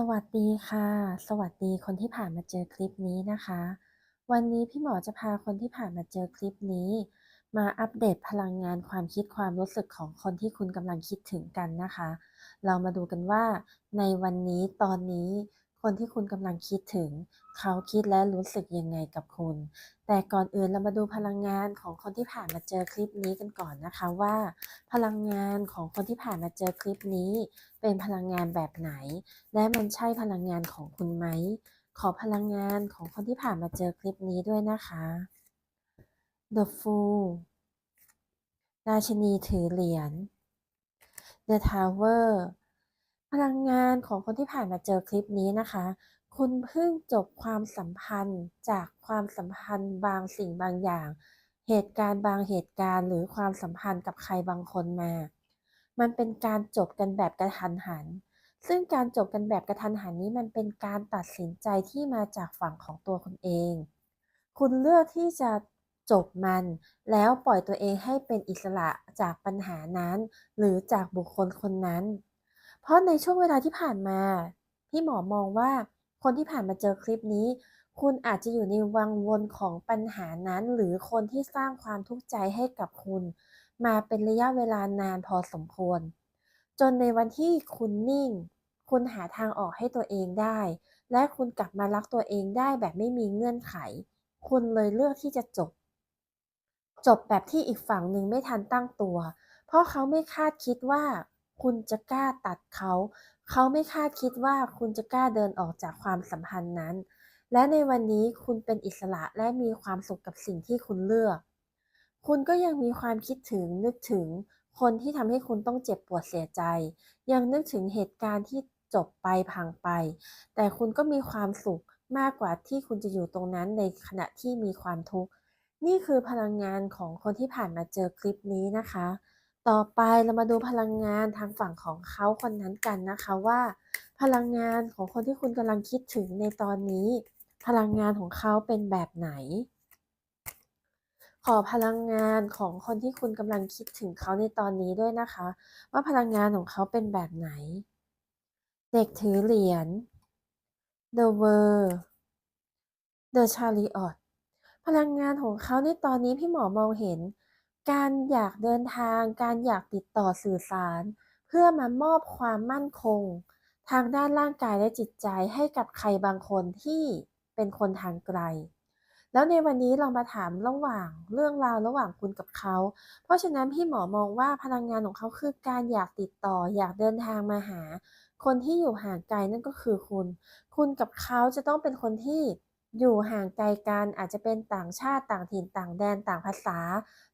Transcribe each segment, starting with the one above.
สวัสดีค่ะ สวัสดีคนที่ผ่านมาเจอคลิปนี้นะคะ วันนี้พี่หมอจะพาคนที่ผ่านมาเจอคลิปนี้ มาอัปเดตพลังงานความคิดความรู้สึกของคนที่คุณกำลังคิดถึงกันนะคะ เรามาดูกันว่า ในวันนี้ตอนนี้ คนที่คุณกำลังคิดถึง เขาคิดและรู้สึกยังไงกับคุณ แต่ก่อนอื่นเรามาดูพลังงานของคนที่ผ่านมาเจอคลิปนี้กันก่อนนะคะว่า พลังงานของคนที่ผ่านมาเจอคลิปนี้ เป็นพลังงานแบบไหน และมันใช่พลังงานของคุณไหม ขอพลังงานของคนที่ผ่านมาเจอคลิปนี้ด้วยนะคะ The Fool ราชินีถือเหรียญ The Tower พลังงานของคนที่ผ่านมาเจอคลิปนี้นะคะ คุณเพิ่งจบความสัมพันธ์จากความสัมพันธ์บางสิ่งบางอย่าง เหตุการณ์บางเหตุการณ์ หรือความสัมพันธ์กับใครบางคนมา มันเป็นการจบกันแบบกระทันหัน ซึ่งการจบกันแบบกระทันหันนี้มันเป็นการตัดสินใจที่มาจากฝั่งของตัวคุณเอง คุณเลือกที่จะจบมันแล้วปล่อยตัวเองให้เป็นอิสระจากปัญหานั้น หรือจากบุคคลคนนั้น เพราะในช่วงเวลาที่ผ่านมา พี่หมอมองว่าคนที่ผ่านมาเจอคลิปนี้ คุณอาจจะอยู่ในวังวนของปัญหานั้น หรือคนที่สร้างความทุกข์ใจให้กับคุณ มาเป็นระยะเวลานานพอสมควร จนในวันที่คุณนิ่ง คุณหาทางออกให้ตัวเองได้ และคุณกลับมารักตัวเองได้แบบไม่มีเงื่อนไข คุณเลยเลือกที่จะจบ จบแบบที่อีกฝั่งหนึ่งไม่ทันตั้งตัว เพราะเขาไม่คาดคิดว่า คุณจะกล้าตัดเขา เขาไม่คาดคิดว่าคุณจะกล้าเดินออกจากความสัมพันธ์นั้น และในวันนี้คุณเป็นอิสระและมีความสุขกับสิ่งที่คุณเลือก คุณก็ยังมีความคิดถึงนึกถึง คนที่ทำให้คุณต้องเจ็บปวดเสียใจ ยังนึกถึงเหตุการณ์ที่จบไปพังไป แต่คุณก็มีความสุขมากกว่าที่คุณจะอยู่ตรงนั้นในขณะที่มีความทุกข์ นี่คือพลังงานของคนที่ผ่านมาเจอคลิปนี้นะคะ ต่อไปเรามาดูพลังงานทางฝั่งของเขาคนนั้นกันนะคะว่า พลังงานของคนที่คุณกำลังคิดถึงในตอนนี้ พลังงานของเขาเป็นแบบไหน ขอพลังงานของคนที่คุณกำลังคิดถึงเขาในตอนนี้ด้วยนะคะ ว่าพลังงานของเขาเป็นแบบไหน เด็กถือเหรียญ The World The Chariot พลังงานของเขาในตอนนี้พี่หมอมองเห็น การอยากเดินทาง การอยากติดต่อสื่อสาร เพื่อมามอบความมั่นคง ทางด้านร่างกายและจิตใจให้กับใครบางคนที่เป็นคนทางไกล แล้วในวันนี้เรามาถามระหว่างเรื่องราวระหว่างคุณกับเขา เพราะฉะนั้นพี่หมอมองว่าพลังงานของเขาคือการอยากติดต่อ อยากเดินทางมาหา คนที่อยู่ห่างไกลนั่นก็คือคุณ คุณกับเขาจะต้องเป็นคนที่ อยู่ห่างไกลกันอาจจะเป็นต่างชาติต่างถิ่นต่างแดนต่างภาษา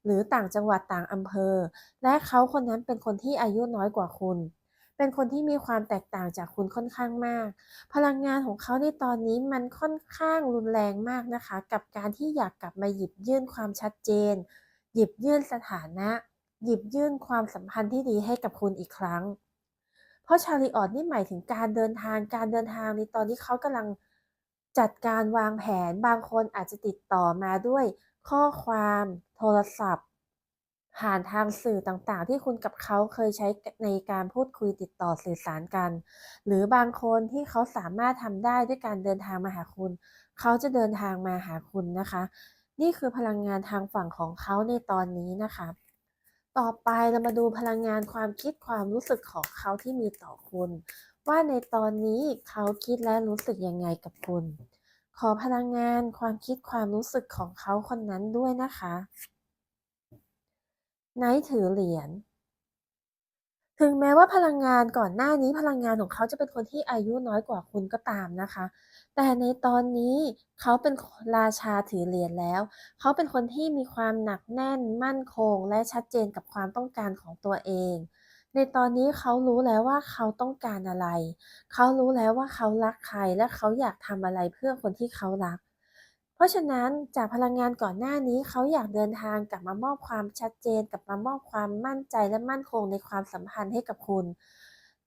หรือต่างจังหวัดต่างอำเภอ และเขาคนนั้นเป็นคนที่อายุน้อยกว่าคุณ เป็นคนที่มีความแตกต่างจากคุณค่อนข้างมาก พลังงานของเขาในตอนนี้มันค่อนข้างรุนแรงมากนะคะ กับการที่อยากกลับมาหยิบยื่นความชัดเจน หยิบยื่นสถานะ หยิบยื่นความสัมพันธ์ที่ดีให้กับคุณอีกครั้ง เพราะชาลีออดนี่หมายถึงการเดินทางการเดินทางในตอนที่เขากำลัง จัดการวางแผนบางคนอาจจะติดต่อมาด้วยข้อความโทรศัพท์ ผ่านทางสื่อต่างๆ ที่คุณกับเขาเคยใช้ในการพูดคุยติดต่อสื่อสารกัน หรือบางคนที่เขาสามารถทำได้ด้วยการเดินทางมาหาคุณ เขาจะเดินทางมาหาคุณนะคะ นี่คือพลังงานทางฝั่งของเขาในตอนนี้นะคะ ต่อไปเรามาดูพลังงานความคิดความรู้สึกของเขาที่มีต่อคุณ ว่าในตอนนี้เขาคิดและรู้สึกยังไงกับคุณ ขอพลังงานความคิดความรู้สึกของเขาคนนั้นด้วยนะคะไนท์ถือเหรียญถึงแม้ว่าพลังงานก่อนหน้านี้พลังงานของเขาจะเป็นคนที่อายุน้อยกว่าคุณก็ตามนะคะ แต่ในตอนนี้เขาเป็นราชาถือเหรียญแล้ว เขาเป็นคนที่มีความหนักแน่นมั่นคง และชัดเจนกับความต้องการของตัวเอง ในตอนนี้เขารู้แล้วว่าเขาต้องการอะไร เขารู้แล้วว่าเขารักใครและเขาอยากทำอะไรเพื่อคนที่เขารัก เพราะฉะนั้นจากพลังงานก่อนหน้านี้เขาอยากเดินทางกลับมามอบความชัดเจนกลับมามอบความมั่นใจและมั่นคงในความสัมพันธ์ให้กับคุณ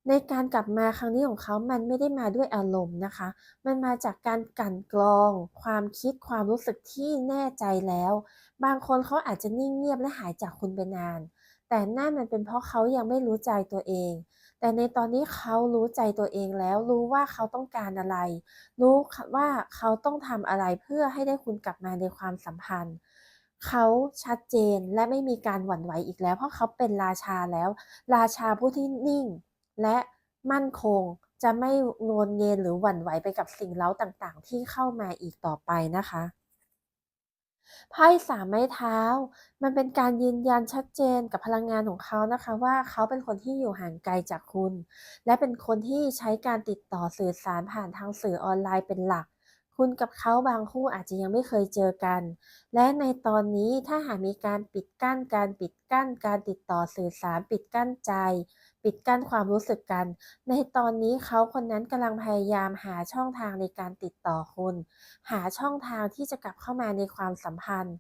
ในการกลับมาครั้งนี้ของเขามันไม่ได้มาด้วยอารมณ์นะคะ มันมาจากการกั่นกรอง ความคิดความรู้สึกที่แน่ใจแล้ว บางคนเขาอาจจะนิ่งเงียบและหายจากคุณไปนาน แต่นั่นมันเป็นเพราะเขายังไม่รู้ใจตัวเอง แต่ในตอนนี้เขารู้ใจตัวเองแล้วรู้ว่าเขาต้องการอะไร รู้ว่าเขาต้องทำอะไรเพื่อให้ได้คุณกลับมาในความสัมพันธ์ เขาชัดเจนและไม่มีการหวั่นไหวอีกแล้ว เพราะเขาเป็นราชาแล้ว ราชาผู้ที่นิ่ง และมั่นคงจะไม่งนเงนหรือหวั่นไหวไปกับสิ่งเล้าต่างๆ ที่เข้ามาอีกต่อไปนะคะ ไพ่สามไม้เท้า มันเป็นการยืนยันชัดเจนกับพลังงานของเขานะคะ ว่าเขาเป็นคนที่อยู่ห่างไกลจากคุณ และเป็นคนที่ใช้การติดต่อสื่อสารผ่านทางสื่อออนไลน์เป็นหลัก คุณกับเขาบางคู่อาจจะยังไม่เคยเจอกัน และในตอนนี้ถ้าหากมีการปิดกั้นการปิดกั้นการติดต่อสื่อสารปิดกั้นใจ ปิดกั้นความรู้สึกกัน ในตอนนี้เขาคนนั้นกำลังพยายามหาช่องทางในการติดต่อคุณ หาช่องทางที่จะกลับเข้ามาในความสัมพันธ์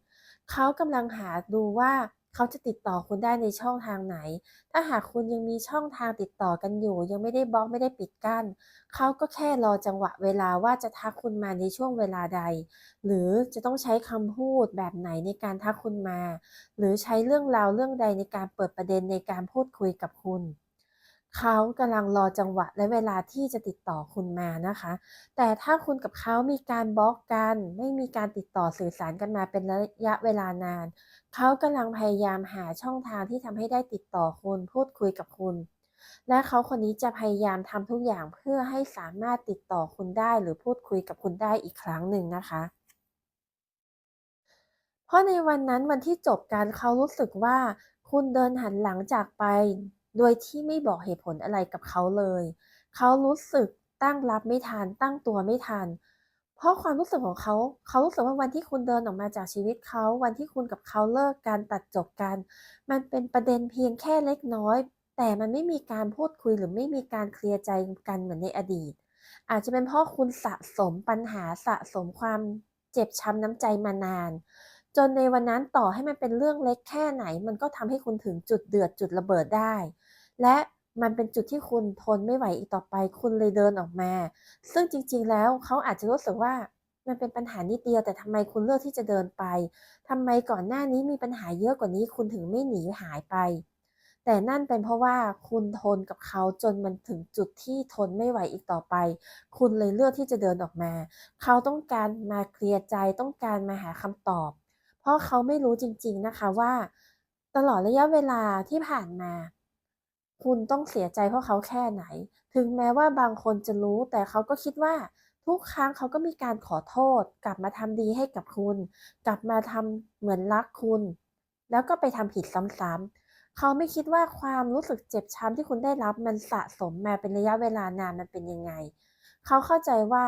เขากำลังหาดูว่าเขาจะติดต่อคุณได้ในช่องทางไหน ถ้าหากคุณยังมีช่องทางติดต่อกันอยู่ ยังไม่ได้บล็อกไม่ได้ปิดกั้น เขาก็แค่รอจังหวะเวลาว่าจะทักคุณมาในช่วงเวลาใด หรือจะต้องใช้คำพูดแบบไหนในการทักคุณมา หรือใช้เรื่องราวเรื่องใดในการเปิดประเด็นในการพูดคุยกับคุณ เขากำลังรอจังหวะและเวลาที่จะติดต่อคุณมานะคะ แต่ถ้าคุณกับเขามีการบล็อกกัน ไม่มีการติดต่อสื่อสารกันมาเป็นระยะเวลานาน เขากำลังพยายามหาช่องทางที่ทำให้ได้ติดต่อคุณพูดคุยกับคุณ และเขาคนนี้จะพยายามทำทุกอย่างเพื่อให้สามารถติดต่อคุณได้หรือพูดคุยกับคุณได้อีกครั้งหนึ่งนะคะเพราะในวันนั้นวันที่จบการเขารู้สึกว่าคุณเดินหันหลังจากไป โดยที่ไม่บอกเหตุผลอะไรกับเขาเลย เขารู้สึกตั้งรับไม่ทันตั้งตัวไม่ทัน เพราะความรู้สึกของเขา เขารู้สึกว่าวันที่คุณเดินออกมาจากชีวิตเขา วันที่คุณกับเขาเลิกกันตัดจบกัน มันเป็นประเด็นเพียงแค่เล็กน้อย แต่มันไม่มีการพูดคุยหรือไม่มีการเคลียร์ใจกันเหมือนในอดีต อาจจะเป็นเพราะคุณสะสมปัญหาสะสมความเจ็บช้ำน้ำใจมานาน จนในวันนั้นต่อให้มันเป็นเรื่องเล็กแค่ไหน มันก็ทำให้คุณถึงจุดเดือดจุดระเบิดได้ และมันเป็นจุดที่คุณทนไม่ไหวอีกต่อไป คุณเลยเดินออกมา ซึ่งจริงๆ แล้วเขาอาจจะรู้สึกว่ามันเป็นปัญหานิดเดียวแต่ทำไมคุณเลือกที่จะเดินไปทำไมก่อนหน้านี้มีปัญหาเยอะกว่านี้ คุณถึงไม่หนีหายไป แต่นั่นเป็นเพราะว่าคุณทนกับเขาจนมันถึงจุดที่ทนไม่ไหวอีกต่อไป คุณเลยเลือกที่จะเดินออกมา เขาต้องการมาเคลียร์ใจต้องการมาหาคำตอบ เพราะเขาไม่รู้จริง ๆนะคะว่า ตลอดระยะเวลาที่ผ่านมา คุณต้องเสียใจเพราะเขาแค่ไหน ถึงแม้ว่าบางคนจะรู้ แต่เขาก็คิดว่าทุกครั้งเขาก็มีการขอโทษ กลับมาทำดีให้กับคุณ กลับมาทำเหมือนรักคุณ แล้วก็ไปทำผิดซ้ำๆเขาไม่คิดว่าความรู้สึกเจ็บช้ำที่คุณได้รับมันสะสมมาเป็นระยะเวลานานมันเป็นยังไง เขาเข้าใจว่า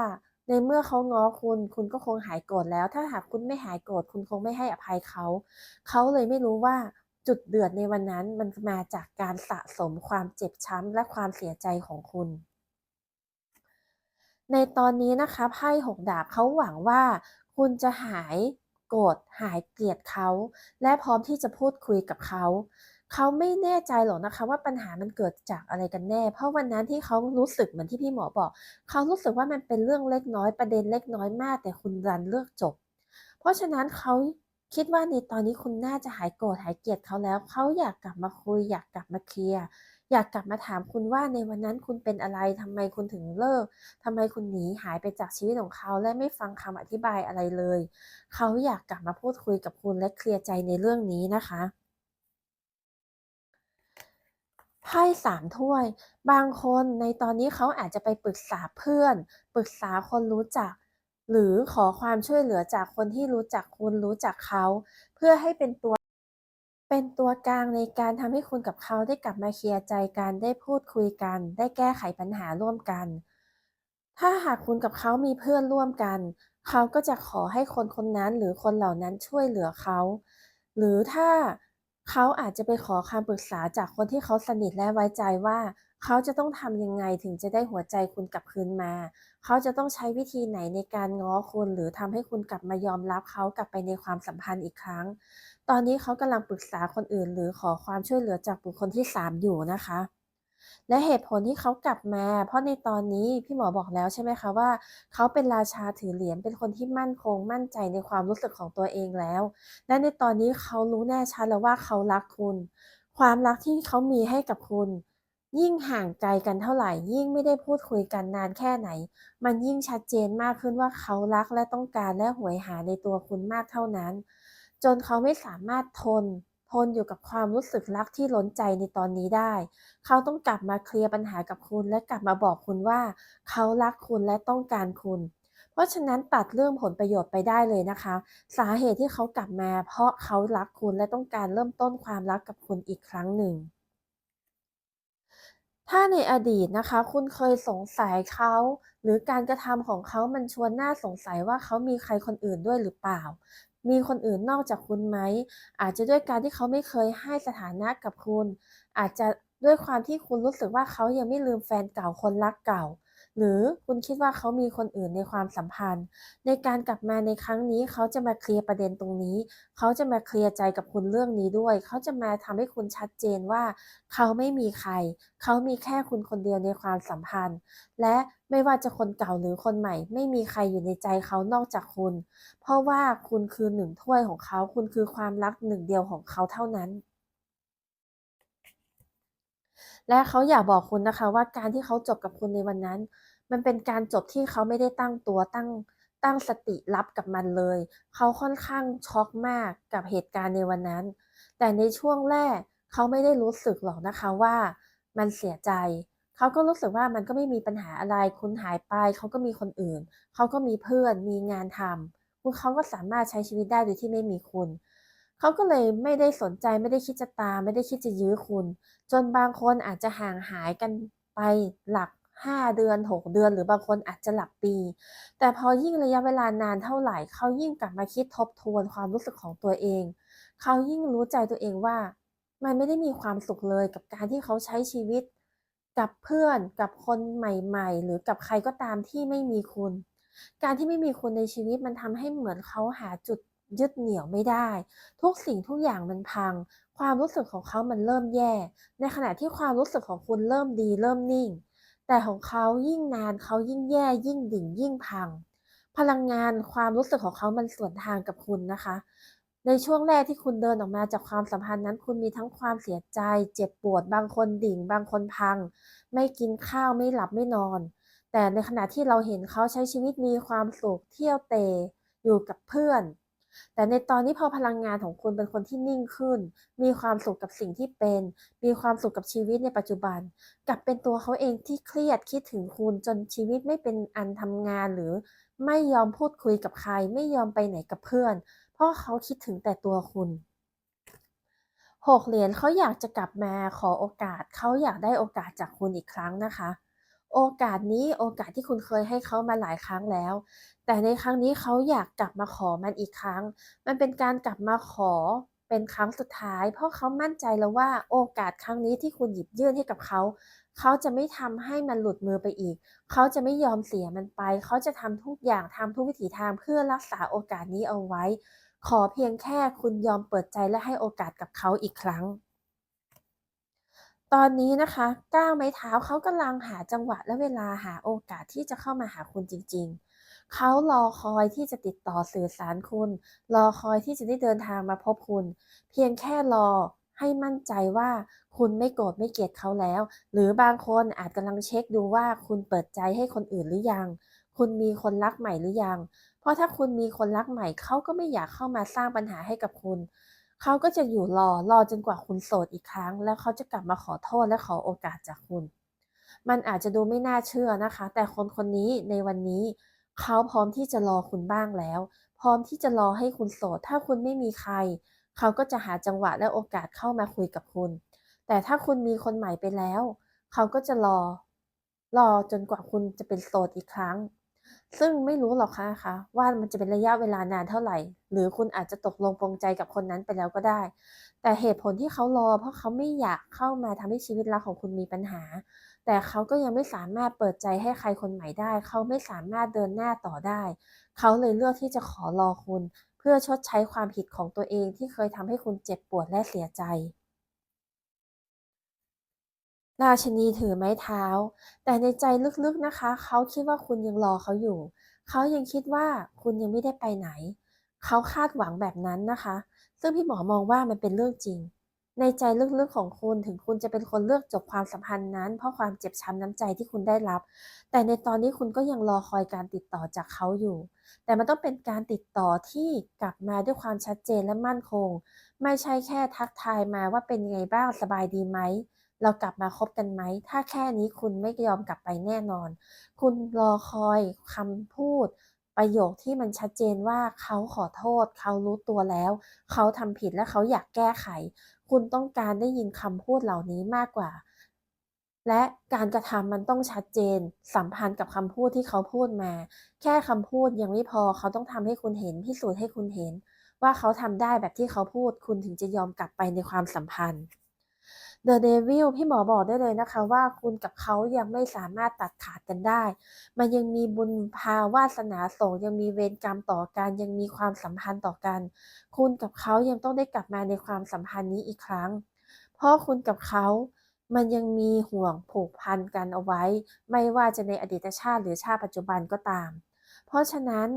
ในเมื่อเขาง้อคุณ คุณก็คงหายโกรธแล้ว ถ้าหากคุณไม่หายโกรธคุณคงไม่ให้อภัยเขา เขาเลยไม่รู้ว่า จุดเดือดในวันนั้นมันมาจากการสะสมความเจ็บช้ำและความเสียใจของคุณ ในตอนนี้นะคะไพ่หกดาบเขาหวังว่า คุณจะหายโกรธหายเกลียดเขา และพร้อมที่จะพูดคุยกับเขาเขาไม่แน่ใจหรอกนะคะว่าปัญหามันเกิดจากอะไรกันแน่ เพราะวันนั้นที่เขารู้สึกเหมือนที่พี่หมอบอก เขารู้สึกว่ามันเป็นเรื่องเล็กน้อยประเด็นเล็กน้อยมาก แต่คุณดันเลือกจบ เพราะฉะนั้นเขา คิดว่าในตอนนี้คุณน่าจะหายโกรธหายเกลียดเขาแล้ว เขาอยากกลับมาคุย อยากกลับมาเคลียร์อยากกลับมาถามคุณว่าในวันนั้นคุณเป็นอะไรทำไมคุณถึงเลิกทำไมคุณหนีหายไปจากชีวิตของเขาและไม่ฟังคำอธิบายอะไรเลย เขาอยากกลับมาพูดคุยกับคุณและเคลียร์ใจในเรื่องนี้นะคะไพ่สามถ้วย บางคนในตอนนี้เขาอาจจะไปปรึกษาเพื่อน ปรึกษาคนรู้จัก หรือขอความช่วยเหลือจากคนที่รู้จักคุณรู้จักเขา เพื่อให้เป็นตัว เป็นตัวกลางในการทำให้คุณกับเขาได้กลับมาเคลียร์ใจกันได้พูดคุยกัน ได้แก้ไขปัญหาร่วมกัน ถ้าหากคุณกับเขามีเพื่อนร่วมกัน เขาก็จะขอให้คนคนนั้นหรือคนเหล่านั้นช่วยเหลือเขา หรือถ้าเขาอาจจะไปขอคำปรึกษาจากคนที่เขาสนิทและไว้ใจว่า เขาจะต้องทำยังไงถึงจะได้หัวใจคุณกลับคืนมา เขาจะต้องใช้วิธีไหนในการง้อคุณ หรือทำให้คุณกลับมายอมรับเขากลับไปในความสัมพันธ์อีกครั้ง ตอนนี้เขากำลังปรึกษาคนอื่น หรือขอความช่วยเหลือจากบุคคลที่สามอยู่นะคะ และเหตุผลที่เขากลับมา เพราะในตอนนี้พี่หมอบอกแล้วใช่ไหมคะว่า เขาเป็นราชาถือเหรียญเป็นคนที่มั่นคง มั่นใจในความรู้สึกของตัวเองแล้ว และในตอนนี้เขารู้แน่ชัดแล้วว่าเขารักคุณคความรักที่เขามีให้กับคุณ ยิ่งห่างไกลกันเท่าไหร่ ยิ่งไม่ได้พูดคุยกันนานแค่ไหน มันยิ่งชัดเจนมากขึ้นว่าเขารักและต้องการและหวยหาในตัวคุณมากเท่านั้น จนเขาไม่สามารถทน ทนอยู่กับความรู้สึกรักที่ล้นใจในตอนนี้ได้ เขาต้องกลับมาเคลียร์ปัญหากับคุณและกลับมาบอกคุณว่า เขารักคุณและต้องการคุณ เพราะฉะนั้นตัดเรื่องผลประโยชน์ไปได้เลยนะคะ สาเหตุที่เขากลับมา เพราะเขารักคุณและต้องการเริ่มต้นความรักกับคุณอีกครั้งหนึ่ง ถ้าในอดีตนะคะ คุณเคยสงสัยเขา หรือการกระทำของเขามันชวนน่าสงสัยว่าเขามีใครคนอื่นด้วยหรือเปล่า มีคนอื่นนอกจากคุณไหม อาจจะด้วยการที่เขาไม่เคยให้สถานะกับคุณ อาจจะด้วยความที่คุณรู้สึกว่าเขายังไม่ลืมแฟนเก่าคนรักเก่า หรือคุณคิดว่าเขามีคนอื่นในความสัมพันธ์ ในการกลับมาในครั้งนี้เขาจะมาเคลียร์ประเด็นตรงนี้ เขาจะมาเคลียร์ใจกับคุณเรื่องนี้ด้วย เขาจะมาทำให้คุณชัดเจนว่า เขาไม่มีใคร เขามีแค่คุณคนเดียวในความสัมพันธ์ และไม่ว่าจะคนเก่าหรือคนใหม่ ไม่มีใครอยู่ในใจเขานอกจากคุณ เพราะว่าคุณคือหนึ่งถ้วยของเขา คุณคือความรักหนึ่งเดียวของเขาเท่านั้นและเขาอยากบอกคุณนะคะว่าการที่เขาจบกับคุณในวันนั้น มันเป็นการจบที่เขาไม่ได้ตั้งตัวตั้งตั้งสติรับกับมันเลย เขาค่อนข้างช็อกมากกับเหตุการณ์ในวันนั้น แต่ในช่วงแรกเขาไม่ได้รู้สึกหรอกนะคะว่ามันเสียใจ เขาก็รู้สึกว่ามันก็ไม่มีปัญหาอะไร คุณหายไป เขาก็มีคนอื่น เขาก็มีเพื่อน มีงานทำคุณเขาก็สามารถใช้ชีวิตได้โดยที่ไม่มีคุณ เขาก็เลยไม่ได้สนใจ ไม่ได้คิดจะตาม ไม่ได้คิดจะยื้อคุณ จนบางคนอาจจะห่างหายกันไปหลัก 5 เดือน 6 เดือน หรือบางคนอาจจะหลักปี แต่พอยิ่งระยะเวลานานเท่าไหร่เขายิ่งกลับมาคิดทบทวนความรู้สึกของตัวเอง เขายิ่งรู้ใจตัวเองว่า มันไม่ได้มีความสุขเลยกับการที่เขาใช้ชีวิต กับเพื่อนกับคนใหม่ ๆ หรือกับใครก็ตามที่ไม่มีคุณ การที่ไม่มีคุณในชีวิตมันทำให้เหมือนเขาหาจุดยึดเหนี่ยวไม่ได้ ทุกสิ่งทุกอย่างมันพัง ความรู้สึกของเขามันเริ่มแย่ ในขณะที่ความรู้สึกของคุณเริ่มดี เริ่มนิ่ง แต่ของเขายิ่งนานเขายิ่งแย่ยิ่งดิ่งยิ่งพัง พลังงานความรู้สึกของเขามันสวนทางกับคุณนะคะ ในช่วงแรกที่คุณเดินออกมาจากความสัมพันธ์นั้น คุณมีทั้งความเสียใจ เจ็บปวด บางคนดิ่ง บางคนพัง ไม่กินข้าวไม่หลับไม่นอน แต่ในขณะที่เราเห็นเขาใช้ชีวิตมีความสุขเที่ยวเตะอยู่กับเพื่อน แต่ในตอนนี้พอพลังงานของคุณเป็นคนที่นิ่งขึ้น มีความสุขกับสิ่งที่เป็น มีความสุขกับชีวิตในปัจจุบัน กลับเป็นตัวเขาเองที่เครียดคิดถึงคุณจนชีวิตไม่เป็นอันทำงานหรือไม่ยอมพูดคุยกับใคร ไม่ยอมไปไหนกับเพื่อน เพราะเขาคิดถึงแต่ตัวคุณหกเหรียญเขาอยากจะกลับมาขอโอกาส เขาอยากได้โอกาสจากคุณอีกครั้งนะคะ โอกาสนี้โอกาสที่คุณเคยให้เขามาหลายครั้งแล้ว แต่ในครั้งนี้เขาอยากกลับมาขอมันอีกครั้ง มันเป็นการกลับมาขอเป็นครั้งสุดท้าย เพราะเขามั่นใจแล้วว่าโอกาสครั้งนี้ที่คุณหยิบยื่นให้กับเขา เขาจะไม่ทำให้มันหลุดมือไปอีก เขาจะไม่ยอมเสียมันไป เขาจะทำทุกอย่างทำทุกวิถีทางเพื่อรักษาโอกาสนี้เอาไว้ ขอเพียงแค่คุณยอมเปิดใจและให้โอกาสกับเขาอีกครั้ง ตอนนี้นะคะก้าวไม้เท้าเขากำลังหาจังหวะและเวลาหาโอกาสที่จะเข้ามาหาคุณจริง ๆ เขารอคอยที่จะติดต่อสื่อสารคุณ รอคอยที่จะได้เดินทางมาพบคุณ เพียงแค่รอให้มั่นใจว่าคุณไม่โกรธไม่เกลียดเขาแล้ว หรือบางคนอาจกำลังเช็คดูว่าคุณเปิดใจให้คนอื่นหรือยัง คุณมีคนรักใหม่หรือยัง เพราะถ้าคุณมีคนรักใหม่เขาก็ไม่อยากเข้ามาสร้างปัญหาให้กับคุณ เขาก็จะอยู่รอรอจนกว่าคุณโสดอีกครั้ง แล้วเขาจะกลับมาขอโทษและขอโอกาสจากคุณ มันอาจจะดูไม่น่าเชื่อนะคะ แต่คนคนนี้ในวันนี้ เขาพร้อมที่จะรอคุณบ้างแล้ว พร้อมที่จะรอให้คุณโสด ถ้าคุณไม่มีใคร เขาก็จะหาจังหวะและโอกาสเข้ามาคุยกับคุณ แต่ถ้าคุณมีคนใหม่ไปแล้ว เขาก็จะรอ รอจนกว่าคุณจะเป็นโสดอีกครั้ง ซึ่งไม่รู้หรอกค่ะคะว่ามันจะเป็นระยะเวลานานเท่าไหร่ หรือคุณอาจจะตกลงปรงใจกับคนนั้นไปแล้วก็ได้ แต่เหตุผลที่เขารอ เพราะเขาไม่อยากเข้ามาทำให้ชีวิตรักของคุณมีปัญหา แต่เขาก็ยังไม่สามารถเปิดใจให้ใครคนใหม่ได้ เขาไม่สามารถเดินหน้าต่อได้ เขาเลยเลือกที่จะขอรอคุณ เพื่อชดใช้ความผิดของตัวเองที่เคยทำให้คุณเจ็บปวดและเสียใจ ราชนีถือไม้เท้า แต่ในใจลึกๆนะคะ เขาคิดว่าคุณยังรอเขาอยู่ เขายังคิดว่าคุณยังไม่ได้ไปไหน เขาคาดหวังแบบนั้นนะคะ ซึ่งพี่หมอมองว่ามันเป็นเรื่องจริง ในใจลึกๆของคุณถึงคุณจะเป็นคนเลือกจบความสัมพันธ์นั้น เพราะความเจ็บช้ำน้ำใจที่คุณได้รับ แต่ในตอนนี้คุณก็ยังรอคอยการติดต่อจากเขาอยู่ แต่มันต้องเป็นการติดต่อที่กลับมาด้วยความชัดเจนและมั่นคง ไม่ใช่แค่ทักทายมาว่าเป็นไงบ้างสบายดีไหม เรากลับมาคบกันไหม ถ้าแค่นี้คุณไม่ยอมกลับไปแน่นอน คุณรอคอยคำพูด ประโยคที่มันชัดเจนว่าเขาขอโทษ เขารู้ตัวแล้ว เขาทำผิดและเขาอยากแก้ไข คุณต้องการได้ยินคำพูดเหล่านี้มากกว่า และการกระทำมันต้องชัดเจน สัมพันธ์กับคำพูดที่เขาพูดมา แค่คำพูดยังไม่พอ เขาต้องทำให้คุณเห็นพิสูจน์ให้คุณเห็น ว่าเขาทำได้แบบที่เขาพูด คุณถึงจะยอมกลับไปในความสัมพันธ์ The Devil พี่หมอบอกได้เลยนะคะว่าคุณกับเขายังไม่สามารถตัดขาดกันได้ มันยังมีบุญพาวาสนาส่งยังมีเวรกรรมต่อกันยังมีความสัมพันธ์ต่อกัน คุณกับเขายังต้องได้กลับมาในความสัมพันธ์นี้อีกครั้ง เพราะคุณกับเขามันยังมีห่วงผูกพันกันเอาไว้ ไม่ว่าจะในอดีตชาติหรือชาติปัจจุบันก็ตาม เพราะฉะนั้น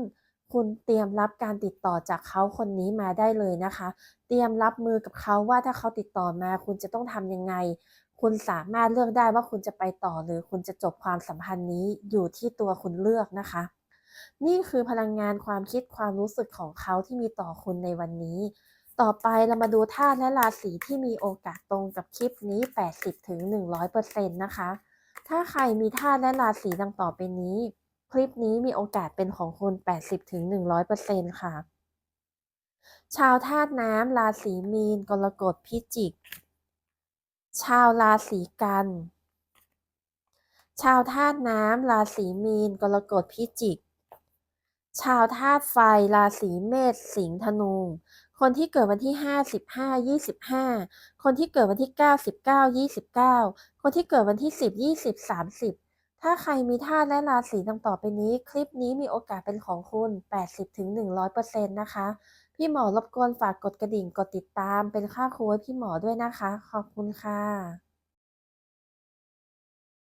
คุณเตรียมรับการติดต่อจากเขาคนนี้มาได้เลยนะคะ เตรียมรับมือกับเขาว่าถ้าเขาติดต่อมา คุณจะต้องทำยังไง คุณสามารถเลือกได้ว่าคุณจะไปต่อหรือคุณจะจบความสัมพันธ์นี้อยู่ที่ตัวคุณเลือกนะคะ นี่คือพลังงานความคิดความรู้สึกของเขาที่มีต่อคุณในวันนี้ ต่อไปเรามาดูธาตุและราศีที่มีโอกาสตรงกับคลิปนี้ 80-100%นะคะ ถ้าใครมีธาตุและราศีดังต่อไปนี้ คลิปนี้มีโอกาสเป็นของคุณ80-100%ค่ะ ชาวธาตุน้ำราศีมีน กรกฎพิจิก ชาวราศีกัน ชาวธาตุน้ำราศีมีน กรกฎพิจิก ชาวธาตุไฟราศีเมษสิงห์ธนูคนที่เกิดวันที่ 5 15 25 คนที่เกิดวันที่ 9 19 29 คนที่เกิดวันที่ 10 20 30 ถ้าใครมีธาตุและราศีดังต่อไปนี้ คลิปนี้มีโอกาสเป็นของคุณ 80-100%นะคะ พี่หมอรบกวนฝากกดกระดิ่งกดติดตามเป็นค่าครูให้พี่หมอด้วยนะคะ ขอบคุณค่ะ